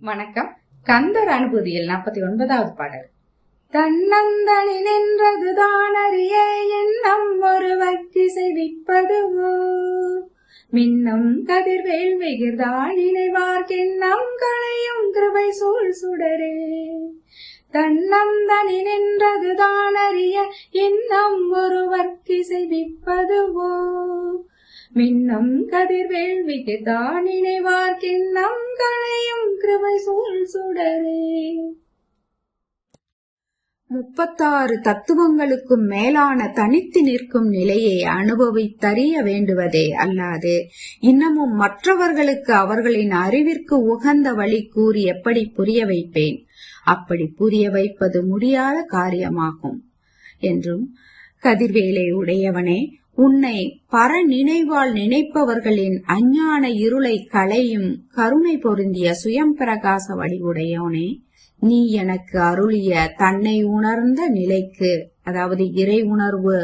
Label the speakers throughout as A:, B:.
A: வணக்கம். கந்தர் அனுபூதியில் நாற்பத்தி ஒன்பதாவது பாடல். தன்னந்தனி நின்றதுதான் அறிய எண்ணம் ஒருவர்க்கு செவிப்பதுவோ மின்னும் கதிர்வேல் மிகிர்தான் இணைவார்க்கெண்ணம் களையும் கிருபை சூழ் சுடரே. தன்னம் தனி நின்றதுதான் அறிய எண்ணம் ஒருவர்க்கு செய்விப்பதுவோ மின்னம் கதிர்வேல் விகிர்தான் நினைவார்க்கெண்ணம் களையும் கிருபை சூழ் சுடரே.
B: முப்பத்தாறு தத்துவங்களுக்கும் மேலான தனித்து நிற்கும் நிலையை அனுபவித்தறிய வேண்டுவதே அல்லாது இன்னமும் மற்றவர்களுக்கு அவர்களின் அறிவிற்கு உகந்த வழி கூறி எப்படி புரிய வைப்பேன்? அப்படி புரிய வைப்பது முடியாத காரியமாகும். என்றும் கதிர்வேலை உடையவனே உன்னை பர நினைவால் நினைப்பவர்களின் அஞ்ஞான இருளை களையும் கருணை பொருந்திய சுயம் பிரகாச வடிவுடையவனே நீ எனக்கு அருளிய தன்னை உணர்ந்த நிலைக்கு அதாவது இறை உணர்வு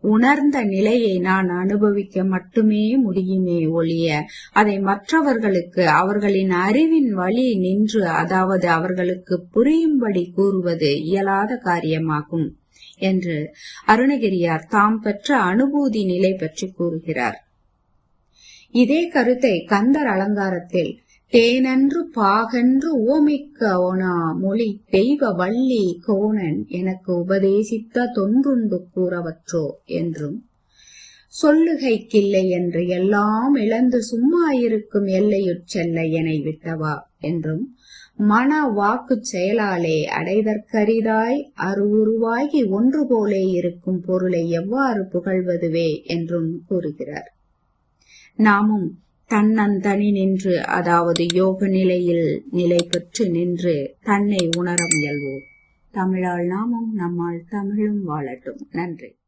B: உணர்ந்த நிலையை நான் அனுபவிக்க மட்டுமே முடியுமே ஒழிய அதை மற்றவர்களுக்கு அவர்களின் அறிவின் வழி நின்று அதாவது அவர்களுக்கு புரியும்படி கூறுவது இயலாத காரியமாகும். என்று அருணகிரியார் தாம் பெற்ற அனுபூதி நிலை பற்றி கூறுகிறார். இதே கருத்தை கந்தர் அலங்காரத்தில் தேனன்று பாகன்று ஓமிக்க ஓனா மொழி தெய்வ வள்ளி கோணன் எனக்கு உபதேசித்த தொன்றுண்டு கூறவற்றோ என்றும் சொல்லுகைக்கில்லை என்று எல்லாம் இழந்து சும்மா இருக்கும் எல்லையுட்செல்ல எனை விட்டவா? என்றும் மன வாக்கு செயலாலே அடைதற்கரிதாய் அருவுருவாகி ஒன்று போலே இருக்கும் பொருளை எவ்வாறு புகழ்வதுவே? என்றும் கூறுகிறார். நாமும் தன்னந்தனி நின்று அதாவது யோக நிலையில் நிலை பெற்று நின்று தன்னை உணர முயல்வோம். தமிழால் நாமும் நம்மால் தமிழும் வாழட்டும். நன்றி.